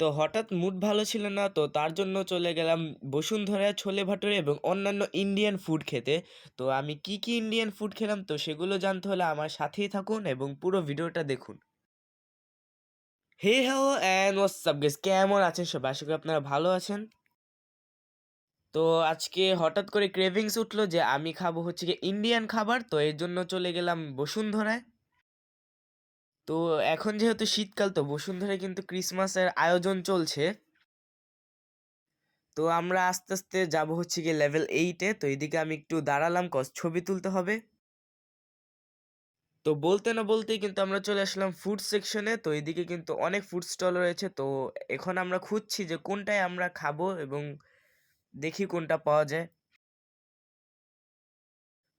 তো হঠাৎ মুড ভালো ছিল না, তো তার জন্য চলে গেলাম বসুন্ধরা ছোলে ভাটুরে এবং অন্যান্য ইন্ডিয়ান ফুড খেতে। তো আমি কি কি ইন্ডিয়ান ফুড খেলাম, তো সেগুলো জানতে হলে আমার সাথেই থাকুন এবং পুরো ভিডিওটা দেখুন। Hey hello and WhatsApp guys কেমন আছেন সব? আশা করি আপনারা ভালো আছেন। তো আজকে হঠাৎ করে ক্রেভিংস উঠল যে আমি খাব হচ্ছে কি ইন্ডিয়ান খাবার, তো এর জন্য চলে গেলাম বসুন্ধরায়। তো এখন যেহেতু শীতকাল, তো বসুন্ধরায় কিন্তু ক্রিসমাসের আয়োজন চলছে। তো আমরা আস্তে আস্তে যাব হচ্ছে গিয়ে লেভেল এইটে তো এদিকে আমি একটু দাঁড়ালাম কজ ছবি তুলতে হবে। তো বলতে না বলতেই কিন্তু আমরা চলে আসলাম ফুড সেকশনে তো এদিকে কিন্তু অনেক ফুড স্টল রয়েছে। তো এখন আমরা খুঁজছি যে কোনটায় আমরা খাব এবং দেখি কোনটা পাওয়া যায়।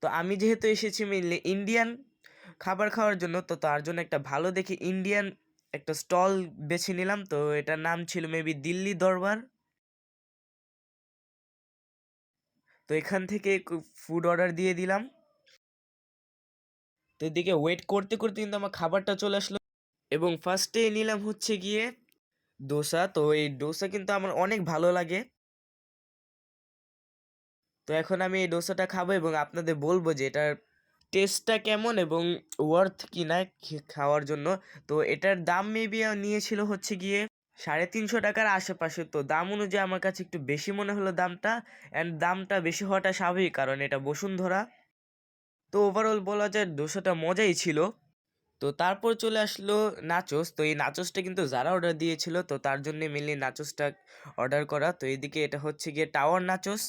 তো আমি যেহেতু এসেছি মেনলি ইন্ডিয়ান খাবার খাওয়ার জন্য, তো তার জন্য একটা ভালো দেখে ইন্ডিয়ান একটা স্টল বেছে নিলাম। তো এটার নাম ছিল মেবি দিল্লি দরবার। তো এখান থেকে ফুড অর্ডার দিয়ে দিলাম। তো এদিকে ওয়েট করতে করতে কিন্তু আমার খাবারটা চলে আসলো। এবং ফার্স্টে নিলাম হচ্ছে গিয়ে ডোসা তো এই ডোসা কিন্তু আমার অনেক ভালো লাগে। তো এখন আমি এই ডোসাটা খাব এবং আপনাদের বলব যে এটার টেস্টটা কেমন এবং ওয়ার্থ কি না খাওয়ার জন্য? তো এটার দাম মেবি নিয়েছিল হচ্ছে গিয়ে সাড়ে তিনশো টাকার আশেপাশে। তো দাম অনুযায়ী আমার কাছে একটু বেশি মনে হলো দামটা অ্যান্ড দামটা বেশি হওয়াটা স্বাভাবিক কারণ এটা বসুন্ধরা। তো ওভারঅল বলা যায় ডোসাটা মজাই ছিল। তো তারপর চলে আসলো নাচোস তো এই নাচোসটা কিন্তু যারা অর্ডার দিয়েছিল তো তার জন্য মেনলি নাচোসটা অর্ডার করা। তো এদিকে এটা হচ্ছে গিয়ে টাওয়ার নাচোস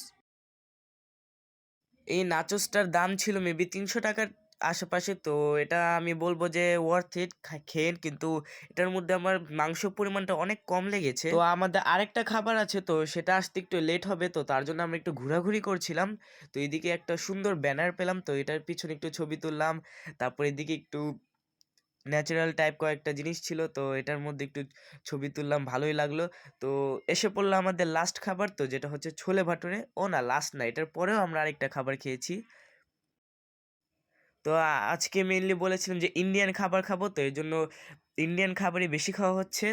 এই নাচোসটার দাম ছিল মেবি তিনশো টাকার আশেপাশে। তো এটা আমি বলব যে ওয়ার্থ ইট খেয়েন কিন্তু এটার মধ্যে আমার মাংস পরিমাণটা অনেক কম লেগেছে। তো আমাদের আরেকটা খাবার আছে, তো সেটা আসতে একটু লেট হবে। তো তার জন্য আমরা একটু ঘোরাঘুরি করছিলাম। তো এদিকে একটা সুন্দর ব্যানার পেলাম। তো এটার পিছনে একটু ছবি তুললাম। তারপর এদিকে একটু ন্যাচারাল টাইপ কয়েকটা জিনিস ছিল, তো এটার মধ্যে একটু ছবি তুললাম, ভালোই লাগল। তো এসে পড়ল আমাদের লাস্ট খাবার, তো যেটা হচ্ছে ছোলে ভাটুরে। ও না লাস্ট না, এটার পরেও আমরা আরেকটা খাবার খেয়েছি। তো আজকে মেনলি বলেছিলাম যে ইন্ডিয়ান খাবার খাব, তো এই জন্য ইন্ডিয়ান খাবারই বেশি খাওয়া হচ্ছে।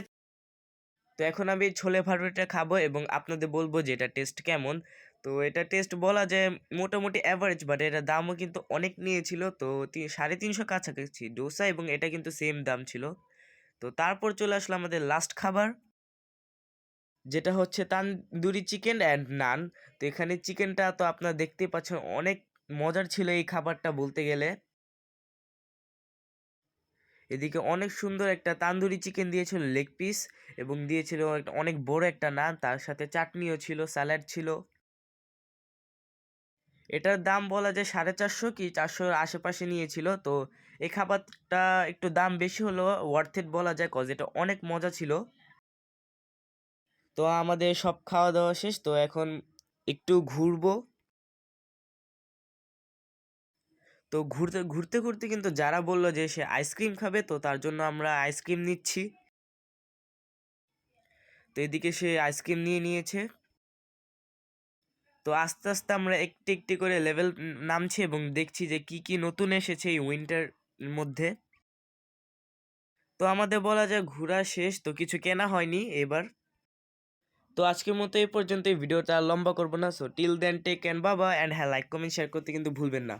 তো এখন আমি ছোলে ভাটুরেটা খাব এবং আপনাদের বলব যে এটা টেস্ট কেমন। তো এটা টেস্ট বলা যায় মোটামুটি অ্যাভারেজ বাট এটা দামও কিন্তু অনেক নিয়েছিল। তো সাড়ে তিনশো কাছাকাছি ডোসা এবং এটা কিন্তু সেম দাম ছিল। তো তারপর চলে আসলো আমাদের লাস্ট খাবার, যেটা হচ্ছে তান্দুরি চিকেন অ্যান্ড নান তো এখানে চিকেনটা তো আপনারা দেখতেই পাচ্ছেন অনেক মজার ছিল এই খাবারটা বলতে গেলে। এদিকে অনেক সুন্দর একটা তান্দুরি চিকেন দিয়েছিল লেগ পিস এবং দিয়েছিল অনেক বড় একটা নান তার সাথে চাটনিও ছিল স্যালাড ছিল। এটার দাম বলা যায় সাড়ে চারশো কি চারশোর আশেপাশে নিয়েছিল। তো এই খাবারটা একটু দাম বেশি হলো ওয়ার্থ ইট বলা যায় কজ এটা অনেক মজা ছিল। তো আমাদের সব খাওয়া দাওয়া শেষ, তো এখন একটু ঘুরবো। তো ঘুরতে ঘুরতে ঘুরতে কিন্তু যারা বলল যে সে আইসক্রিম খাবে, তো তার জন্য আমরা আইসক্রিম নিচ্ছি। তো এদিকে সে আইসক্রিম নিয়ে নিয়েছে। তো আস্তে আস্তে আমরা একটি একটি করে লেভেল নামছি এবং দেখছি যে কি কি নতুন এসেছে এই উইন্টার মধ্যে। তো আমাদের বলা যায় ঘোরা শেষ, তো কিছু কেনা হয়নি এবার। তো আজকের মতো এই পর্যন্ত এই ভিডিওটা লম্বা করব না। So till then take and বাবা অ্যান্ড হ্যাঁ লাইক কমেন্ট শেয়ার করতে কিন্তু ভুলবেন না।